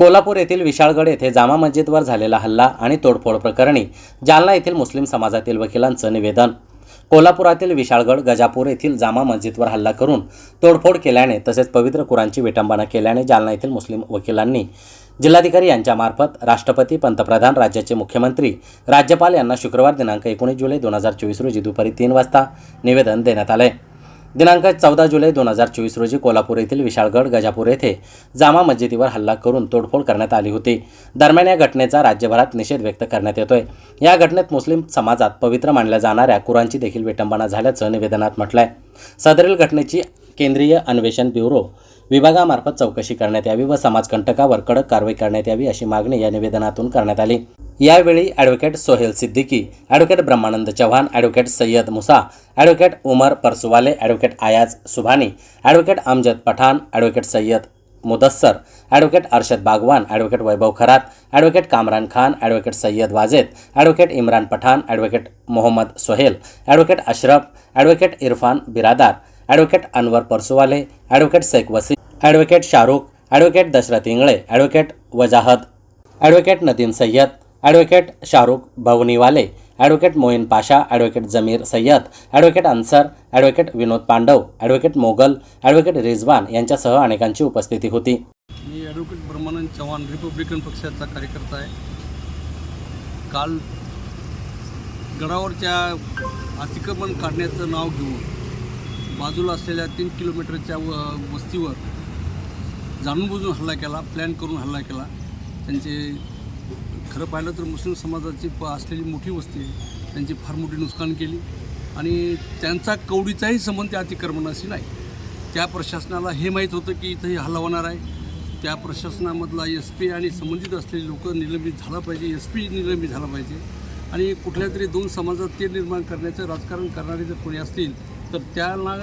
कोल्हापूर येथील विशाळगड येथे जामा मस्जिदवर झालेला हल्ला आणि तोडफोड प्रकरणी जालना येथील मुस्लिम समाजातील वकिलांचं निवेदन. कोल्हापुरातील विशाळगड गजापूर येथील जामा मस्जिदवर हल्ला करून तोडफोड केल्याने तसेच पवित्र कुरांची विटंबना केल्याने जालना येथील मुस्लिम वकिलांनी जिल्हाधिकारी यांच्यामार्फत राष्ट्रपती पंतप्रधान राज्याचे मुख्यमंत्री राज्यपाल यांना शुक्रवार दिनांक एकोणीस जुलै दोन हजार चोवीस रोजी दुपारी तीन वाजता निवेदन देण्यात आले. दिनांक चौदा जुलै दोन हजार चोवीस रोजी कोल्हापूर येथील विशाळगड गजापूर येथे जामा मस्जिदीवर हल्ला करून तोडफोड करण्यात आली होती. दरम्यान या घटनेचा राज्यभरात निषेध व्यक्त करण्यात येतोय. या घटनेत मुस्लिम समाजात पवित्र मानल्या जाणाऱ्या कुरांची देखील विटंबना झाल्याचं निवेदनात म्हटलंय. सदरील घटनेची केंद्रीय अन्वेषण ब्युरो विभागामार्फत चौकशी करण्यात यावी व समाजकंटकावर कडक कारवाई करण्यात यावी अशी मागणी या निवेदनातून करण्यात आली. यावेळी advocate Sohel Siddiqui advocate Brahmanand Chavan advocate Sayyad Musa advocate Umar Parsuwale advocate Ayaz Subhani advocate Amjad Pathan advocate Sayyad Mudassar advocate Arshad Bagwan advocate Vaibhav Kharat advocate Kamran Khan advocate Sayyad Wajed advocate Imran Pathan advocate Mohammad Sohel advocate Ashraf advocate Irfan Biradar advocate Anwar Parsuwale advocate Shaikh Wasi advocate Shahrukh advocate Dashrath Ingale advocate Wajahat advocate Nadeem Sayyad advocate Shahrukh Bhavaniwale advocate Moin Pasha advocate Jamir Sayyad advocate Ansar advocate Vinod Pandav advocate Mogal advocate Rizwan यांच्यासह अनेकांची उपस्थिती होती. मी advocate Brahmanand Chavan Republican पक्षाचा कार्यकर्ता आहे. काल गडावरच्या अतिक्रमण काढण्याचं नाव घेऊन बाजूला असलेल्या तीन किलोमीटरच्या व वस्तीवर जाणून बुजून हल्ला केला प्लॅन करून हल्ला केला. त्यांचे खरं पाहिलं तर मुस्लिम समाजाची प असलेली मोठी वस्ती आहे. त्यांची फार मोठी नुकसान केली. आणि त्यांचा कवडीचाही संबंध त्या अतिक्रमणाशी नाही. त्या प्रशासनाला हे माहीत होतं की इथं हे हल्ला होणार आहे. त्या प्रशासनामधला एस पी आणि संबंधित असलेले लोक निलंबित झाला पाहिजे एस पी निलंबित झाला पाहिजे. आणि कुठल्या तरी दोन समाजात ते निर्माण करण्याचं राजकारण करणारे जर कोणी असतील तर त्यांना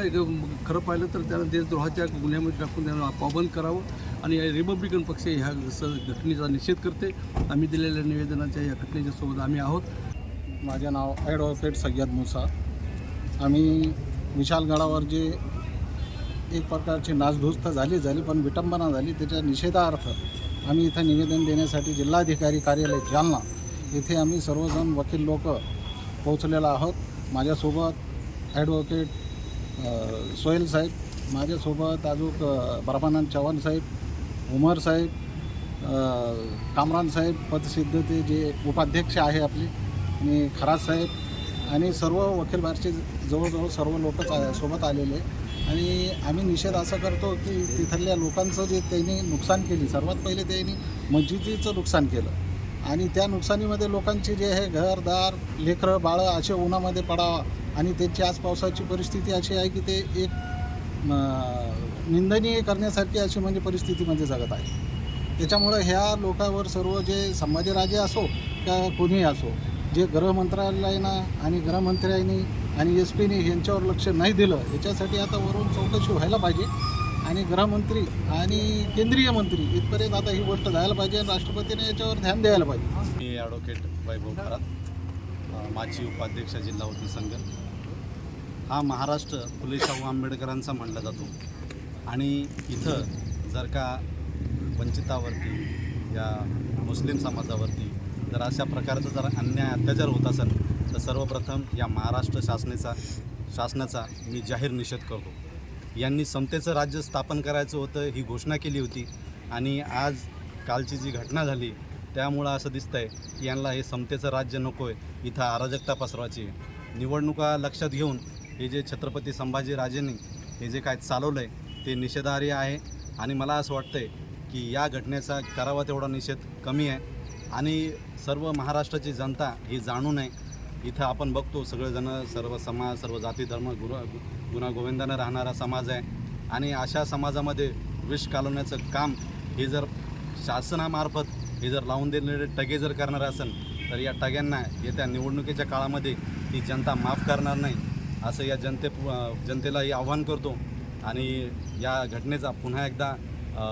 खरं पाहिलं तर त्यांना देशद्रोहाच्या गुन्ह्यामध्ये टाकून त्यांना पाबंद करावं आणि रिपब्लिकन पक्ष ह्या स घटनेचा निषेध करते. आम्ही दिलेल्या निवेदनाच्या या घटनेच्या सोबत आम्ही आहोत. माझे नाव ॲडव्होकेट सय्यद मुसा. आम्ही विशालगडावर जे एक प्रकारची नाचधुस्त झाली झाली पण विटंबना झाली त्याच्या निषेधार्थ आम्ही इथं निवेदन देण्यासाठी जिल्हाधिकारी कार्यालय जालना येथे आम्ही सर्वजण वकील लोक पोहोचलेलो आहोत. माझ्यासोबत ॲडव्होकेट सोहेल uh, साहेब माझ्यासोबत अजून अ, ब्रह्मानंद चव्हाण साहेब उमर साहेब uh, कामरान साहेब पदसिद्ध ते जे उपाध्यक्ष आहे आपले आणि खराज साहेब आणि सर्व वकील बारचे जवळजवळ सर्व लोक सोबत आलेले. आणि आम्ही निषेध असा करतो की तिथल्या लोकांचं जे त्यांनी नुकसान केली सर्वात पहिले त्यांनी मस्जिदीचं नुकसान केलं. आणि त्या नुकसानीमध्ये लोकांचे जे आहे घरदार लेकरं बाळं असे उन्हामध्ये पडावा आणि त्यांची आज पावसाची परिस्थिती अशी आहे की ते एक निंदनीय करण्यासारखी अशी म्हणजे परिस्थितीमध्ये म्हणजे जगत आहे. त्याच्यामुळं ह्या लोकांवर सर्व जे संभाजीराजे असो का कोणीही असो जे गृहमंत्रालयानं आणि गृहमंत्र्यांनी आणि एस पीने यांच्यावर लक्ष नाही दिलं याच्यासाठी आता वरून चौकशी व्हायला पाहिजे. आणि गृहमंत्री आणि केंद्रीय मंत्री इथपर्यंत आता ही गोष्ट जायला पाहिजे आणि राष्ट्रपतीने याच्यावर ध्यान द्यायला पाहिजे. मी ॲडव्होकेट वैभव खरात माझी माजी उपाध्यक्ष जिल्हा वकील संघ. हा महाराष्ट्र फुले शाहू आंबेडकरांचा मानला जातो. आणि इथं जर का वंचितावरती या मुस्लिम समाजावरती जर अशा प्रकारचा जर अन्याय अत्याचार होत असेल तर सर्वप्रथम या महाराष्ट्र शासनेचा शासनाचा मी जाहीर निषेध करतो. यांनी समतेचं राज्य स्थापन करायचं होतं ही घोषणा केली होती. आणि आज कालची जी घटना झाली त्यामुळं असं दिसतंय की यांना हे समतेचं राज्य नको आहे इथं अराजकता पसरवायची निवडणुका लक्षात घेऊन हे जे छत्रपती संभाजीराजेंनी हे जे काय चालवलं आहे ते निषेधार्ह आहे. आणि मला असं वाटतंय की या घटनेचा करावा तेवढा निषेध कमी आहे. आणि सर्व महाराष्ट्राची जनता ही जाणू नये. इथं आपण बघतो सगळेजणं सर्व समाज सर्व जाती धर्म गुरु गुणागोविंदानं राहणारा समाज आहे. आणि अशा समाजामध्ये विष कालवण्याचं काम हे जर शासनामार्फत हे जर लावून दिलेले टगे जर करणार असेल तर या टग्यांना येत्या निवडणुकीच्या काळामध्ये ही जनता माफ करणार नाही. असं या जनते जनतेलाही आव्हान करतो आणि या घटनेचा पुन्हा एकदा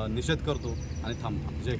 निषेध करतो. आणि थांबतो जय